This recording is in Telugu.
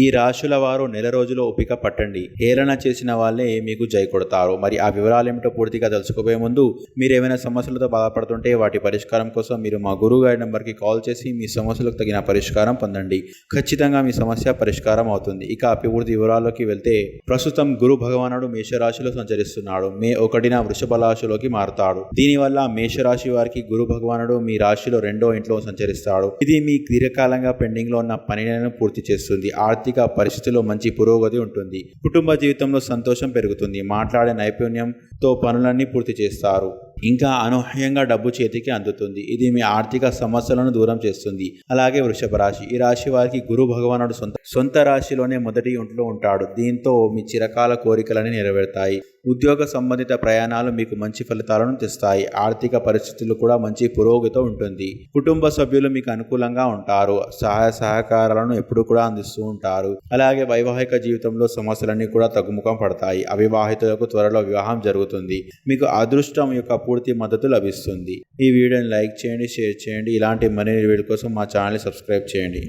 ఈ రాశుల వారు నెల రోజులు ఓపిక పట్టండి. హేళన చేసిన వాళ్ళే మీకు జై కొడతారు. మరి ఆ వివరాలు ఏమిటో పూర్తిగా తెలుసుకోబోయే ముందు మీరు ఏమైనా సమస్యలతో బాధపడుతుంటే వాటి పరిష్కారం కోసం మీరు మా గురువు గారి నెంబర్కి కాల్ చేసి మీ సమస్యలకు తగిన పరిష్కారం పొందండి. ఖచ్చితంగా మీ సమస్య పరిష్కారం అవుతుంది. ఇక అభివృద్ధి వివరాల్లోకి వెళ్తే ప్రస్తుతం గురు భగవానుడు మేషరాశిలో సంచరిస్తున్నాడు. మే ఒకటిన వృషభ రాశిలోకి మారుతాడు. దీనివల్ల మేషరాశి వారికి గురు భగవానుడు మీ రాశిలో రెండో ఇంట్లో సంచరిస్తాడు. ఇది మీ దీర్ఘకాలంగా పెండింగ్లో ఉన్న పనిలను పూర్తి చేస్తుంది. ఆర్థిక పరిస్థితిలో మంచి పురోగతి ఉంటుంది. కుటుంబ జీవితంలో సంతోషం పెరుగుతుంది. మాట్లాడే నైపుణ్యంతో పనులన్నీ పూర్తి చేస్తారు. ఇంకా అనూహ్యంగా డబ్బు చేతికి అందుతుంది. ఇది మీ ఆర్థిక సమస్యలను దూరం చేస్తుంది. అలాగే వృషభ రాశి. ఈ రాశి వారికి గురు భగవానుడు సొంత సొంత రాశిలోనే మొదటి ఇంట్లో ఉంటాడు. దీంతో మీ చిరకాల కోరికలని నెరవేరుతాయి. ఉద్యోగ సంబంధిత ప్రయాణాలు మీకు మంచి ఫలితాలను తెస్తాయి. ఆర్థిక పరిస్థితులు కూడా మంచి పురోగతి ఉంటుంది. కుటుంబ సభ్యులు మీకు అనుకూలంగా ఉంటారు. సహాయ సహకారాలను ఎప్పుడు కూడా అందిస్తూ ఉంటారు. అలాగే వైవాహిక జీవితంలో సమస్యలన్నీ కూడా తగ్గుముఖం పడతాయి. అవివాహితులకు త్వరలో వివాహం జరుగుతుంది. మీకు అదృష్టం యొక్క పూర్తి మద్దతు లభిస్తుంది. ఈ వీడియోని లైక్ చేయండి షేర్ చేయండి. ఇలాంటి మరిన్ని వీడియో కోసం మా ఛానల్ని సబ్స్క్రైబ్ చేయండి.